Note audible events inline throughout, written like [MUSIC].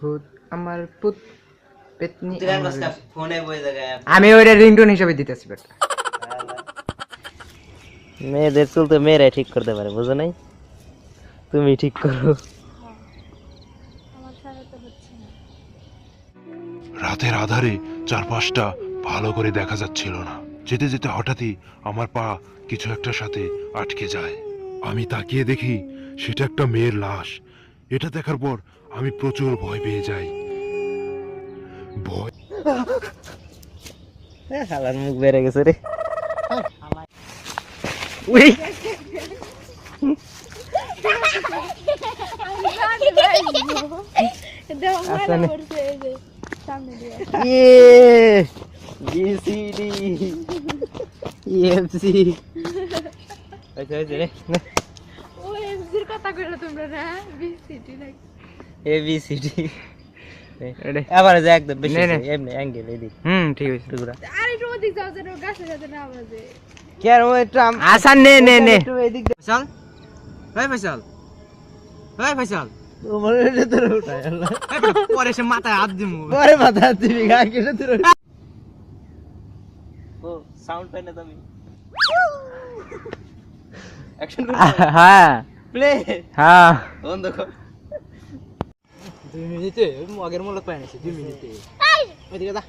ভূত আমার পুত পেতনি ফোনে বই আমি ওইটা রিংটোন হিসেবে দিতেছি বেটা। মেয়েদের চুল তো মেয়েরাই ঠিক করতে পারে বুঝো নাই? তুমি ঠিক করো। রাতের আধারে চারপাশটা ভালো করে দেখা যাচ্ছিল না। যেতে যেতে হঠাৎই আমার পা কিছু একটা সাথে আটকে যায়। আমি তাকিয়ে দেখি সেটা একটা মেয়ের লাশ। এটা দেখার পর আমি প্রচুর ভয় পেয়ে যাই। ভয় হালার মুখ বেড়ে গেছে রে। উই! আসলে ইয়ে বিসিডি ইএফসি। আচ্ছা আচ্ছা রে এবিসিডি এটা আবার একদম বেশি। এমনি অ্যাঙ্গেল এদিক। হুম ঠিক আছে। টুকরা। আরে একটু ওদিক যাও যেন গাছে যাতে না বাজে কে আর ওই একটু আসান নে নে নে। একটু এদিক দে। ফয়সাল? এই ফয়সাল। এই ফয়সাল। তোমার এটা তোর উঠায় আল্লাহ। পরে সে মাথায় হাত দিমু। পরে মাথা দিবি গা কেটে তোর ও সাউন্ড পাই না তুমি অ্যাকশন [LAUGHS] হ্যাঁ। প্লে হ্যাঁ। বন্ধ কর। দুই মিনিটে আগের মূলক পাই নাছি দুই মিনিটে। ওইদিকে যা।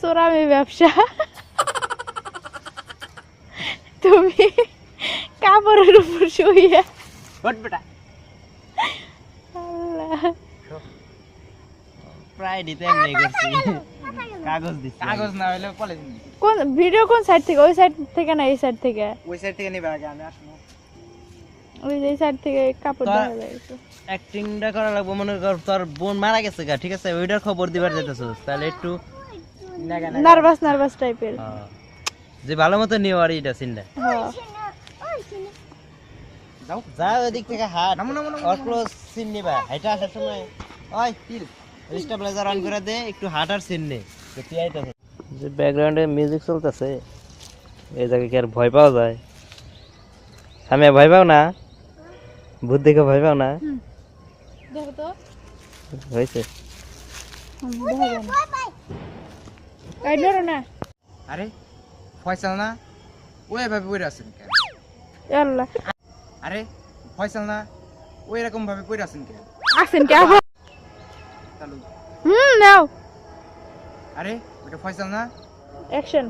সোরামি ব্যবসা। তুমি কাপড়ের উপর শুয়ে বেটা আল্লাহ। প্রায় দিতে করছি। কাগজ দিচ্ছি কাগজ না হইলে পলিথিন কোন ভিডিও কোন সাইড থেকে? ওই সাইড থেকে না এই সাইড থেকে? ওই সাইড থেকে নিবে আগে আমি আসব। ওই যে সাইড থেকে কাপড় যায় একটু। অ্যাক্টিংটা করা লাগবে মনে কর তোর বোন মারা গেছে গা ঠিক আছে? ওইটার খবর দিবার যেতেছিস তাহলে একটু নার্ভাস নার্ভাস টাইপের হ্যাঁ, যে ভালো মতো নিও আর এইটা সিনটা হ্যাঁ যাও যা ওইদিক থেকে হাট। নামো, নামো, নামো, অক্লোজ সিন নিবা। হাইটা আসার সময়। ওই তিল স্টেবিলাইজার অন করে দে একটু হাঁটার সিন নে যে ব্যাকগ্রাউন্ডে মিউজিক চলতেছে এই জায়গায় কি আর ভয় পাওয়া যায়? আমি ভয় পাও না? ভূত দেখে ভয় পাও না? দেখো তো। হয়েছে। না। আরে ফয়সাল না? ওই ভাবে পড়ে আছেন কেন আল্লাহ। আরে ফয়সাল না? ওই রকম ভাবে পড়ে আছেন কেন? আসেন কে? হুম নাও। আরে ওটা ফয়সাল না অ্যাকশন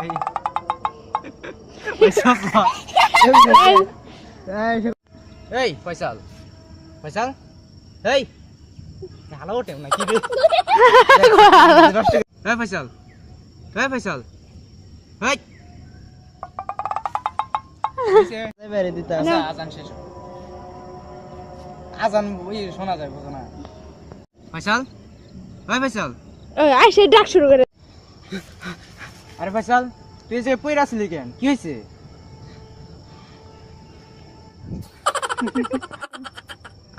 এই ফয়সাল এই ফয়সাল ফয়সাল এই ভালো ওঠে না কি রে ফয়সাল এই ফয়সাল এই বেড়ে দিতে আচ্ছা আজান শেষ আজান শোনা যায় বুঝো না ফয়সাল? আইসে ডাক শুরু করে। আরে ফয়সাল তুই যে পইরা আসলি কেন? কি হয়েছে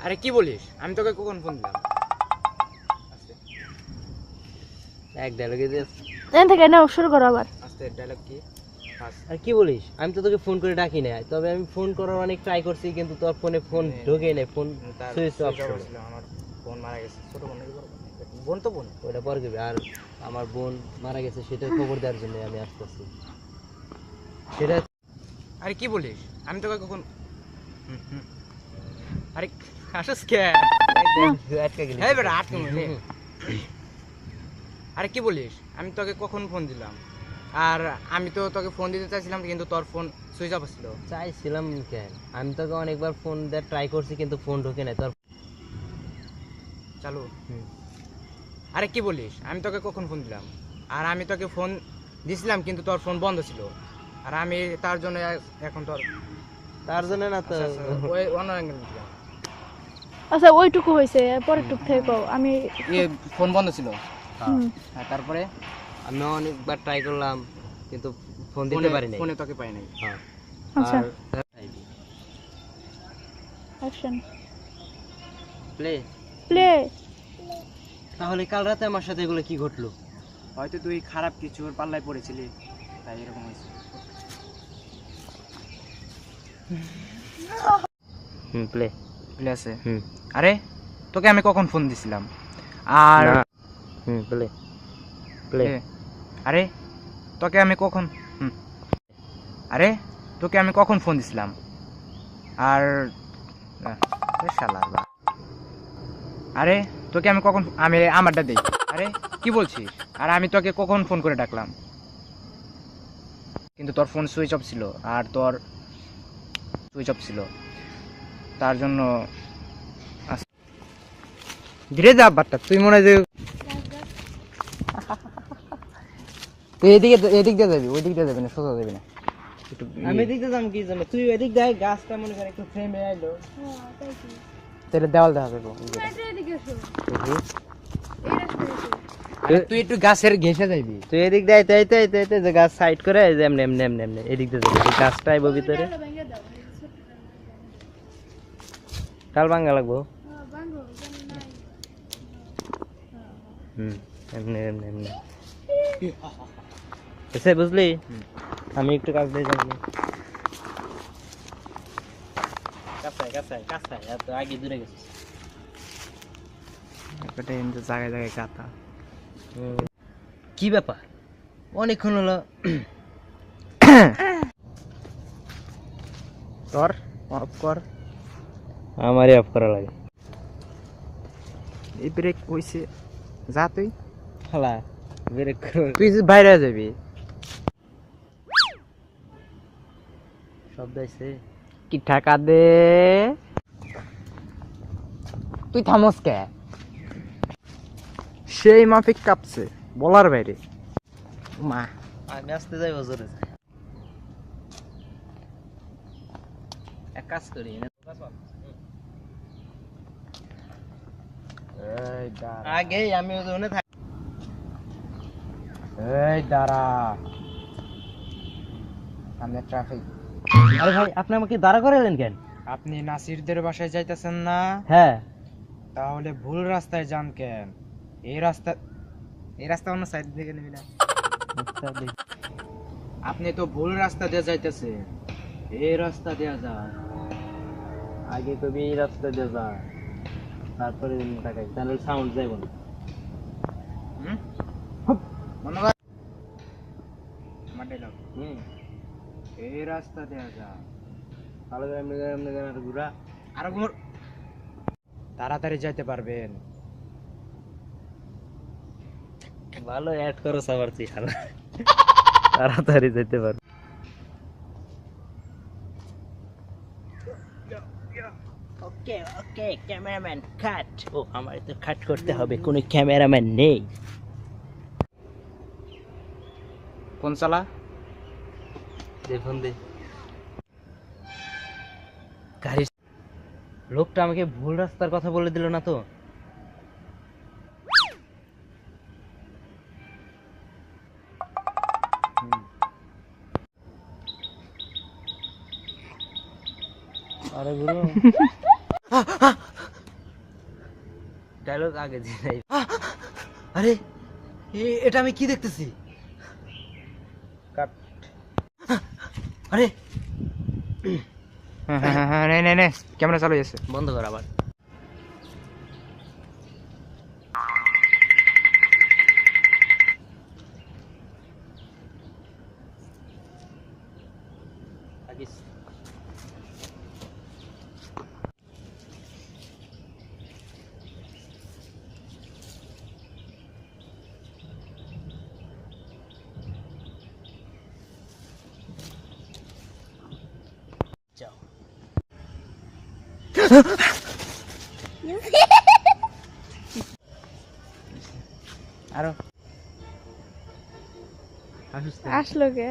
আরে কি বলিস? আমি তোকে কখন ফোন দিলাম? এক ডায়লগে এখান থেকে নাও শুরু করো আবার। আস্তে ডায়লগ কি? আর কি বলিস? আমি তো তোকে ফোন করে ডাকি না তবে আমি ফোন করার অনেক ট্রাই করছি কিন্তু তোর ফোনে ফোন ঢোকে নাই ফোন সুইচ অফ ছিল, আমার। বোন মারা গেছে ছোট বোন নাকি বড় বোন? বোন তো বোন। ওটা পরে করবি আর আমার বোন মারা গেছে সেটার খবর দেওয়ার জন্য আমি আসতেছি। সেটা আরে কি বলিস? আমি তোকে কখন হুম, হুম। আরে আসিস কে? আটকে গেলি। এই বেটা আটকে মরে। আরে কি বলিস? আমি তোকে কখন ফোন দিলাম? আর আমি তো তোকে ফোন দিতে চাইছিলাম কিন্তু তোর ফোন সুইচ অফ ছিল। চাইছিলাম কেন? আমি তোকে অনেকবার ফোন দেওয়ার ট্রাই করছি কিন্তু ফোন ঢোকে নাই। তোর চালু? আরে কি বলিস? আমি তোকে কখন ফোন দিলাম? আর আমি তোকে ফোন দিছিলাম কিন্তু তোর ফোন বন্ধ ছিল। আর আমি তার জন্য এখন তোর তার জন্য না তো আচ্ছা, আচ্ছা, ওই অন্য দিলাম আচ্ছা ওইটুকু হয়েছে পরের টুক থেকে আমি ইয়ে ফোন বন্ধ ছিল? হ্যাঁ। তারপরে? আমি অনেকবার ট্রাই করলাম কিন্তু ফোন দিতে পারি নাই। ফোনে তোকে পাই নাই। হ্যাঁ। আচ্ছা। Action play play. তাহলে কাল রাতে আমার সাথে এগুলো কি ঘটলো? হয়তো তুই খারাপ কিছুর পাল্লায় পড়েছিলি তাই এরকম হয়েছে। হুম প্লে। বুঝলে আছে? হুম। আরে তোকে আমি কখন ফোন দিছিলাম? আর হুম প্লে। প্লে। আরে তোকে আমি কখন হুম। আরে তোকে আমি কখন ফোন দিছিলাম? আর বা। আরে তোকে আমি কখন আমি আমারটা দেই। আরে কি বলছিস? আর আমি তোকে কখন ফোন করে ডাকলাম? কিন্তু তোর ফোন সুইচ অফ ছিল আর তোর সুইচ অফ ছিল। তার জন্য ধীরে যা বাট্টা তুই মনে হয় যে তুই এদিকে এদিক দিয়ে যাবি ওই দিক দিয়ে যাবি না সোজা যাবি না। আমি দেখতে যাম কি জানো তুই এদিক দেখ গাছটা মনে কর একটু ফ্রেমে আইলো। হ্যাঁ তাই কি তাহলে দেওয়াল দেখা যাবে আরে তুই একটু গাছের ঘেসে যাবি তুই এদিক দেয় তাই তাই তাই তাই যে গাছ সাইড করে যে এমনি এমনি এমনি এমনি এদিক দিয়ে গাছটা আইবো ভিতরে। এটা ভেঙে কাল ভাঙ্গা লাগবো? হ্যাঁ ভাঙো জানি নাই। হুম এমনি এমনি এমনি। বুঝলি? আমি একটু কাজ দিয়ে যাব। আগে দূরে গেছিস জায়গায় জায়গায় কাতা কি ব্যাপার অনেকক্ষণ হলো তোর অফ কর আমারই অফ করা লাগে এই ব্রেক হইছে যা তুই খালা ব্রেক তুই বাইরে যাবি শব্দ আইছে কি টাকা দে? তুই থামস কে? সেই মাফিক কাঁপছে বলার বাইরে। মা আমি আসতে যাই বছরে এক কাজ করি আগে আমি ওখানে থাকি এই দাঁড়া। সামনে ট্রাফিক আরে ভাই আপনি আমাকে দাঁড়া করালেন কেন? আপনি নাসিরদের বাসায় যাইতেছেন না? হ্যাঁ। তাহলে ভুল রাস্তায় যান কেন? এই রাস্তা এই রাস্তা অন্য সাইড থেকে নিবি না আচ্ছা আপনি তো ভুল রাস্তা দিয়ে যাইতেছে এই রাস্তা দিয়ে যান। আগে কবি এই রাস্তা দিয়ে যা তারপরে টাকাই তাহলে সাউন্ড যাইব না। হুম? মনে কর আমার dialogue। হুম। এই রাস্তা দিয়ে যা। ভালো করে এমনি এমনি আর ঘুরা। আর তাড়াতাড়ি যাইতে পারবেন। ভালো অ্যাড করো সবার চেহারা তাড়াতাড়ি যেতে পারো ওকে ওকে ক্যামেরাম্যান কাট ও আমার তো কাট করতে হবে কোনো ক্যামেরাম্যান নেই। ফোন চালা দে গাড়ি লোকটা আমাকে ভুল রাস্তার কথা বলে দিল না তো। আরে গুরু। ডায়লগ আগে দিয়ে নাই আরে এটা আমি কি দেখতেছি? কাট। আরে। হ্যাঁ হ্যাঁ হ্যাঁ নে নে নে ক্যামেরা চালু আছে বন্ধ কর আবার। আরও। আসলো কে?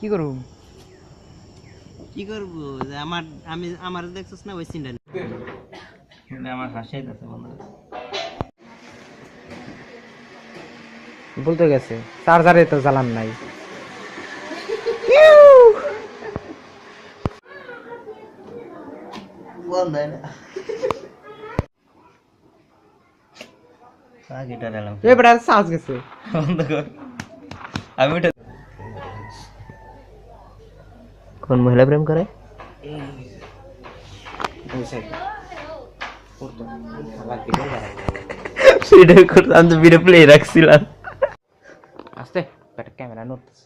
কি করব? কি করব? যে আমার আমি আমার দেখছিস না ওই সিনটা আমার হাসাই আছে বন্ধু। বলতে গেছে চার্জারে তো জ্বালান নাই। দেয় না। শ্বাস গেছে। আমি ওটা কোন মহিলা প্রেম করে? সেটাই করতাম তো ভিডিও প্লে রাখছিলাম। আস্তে একটা ক্যামেরা নড়তেছে।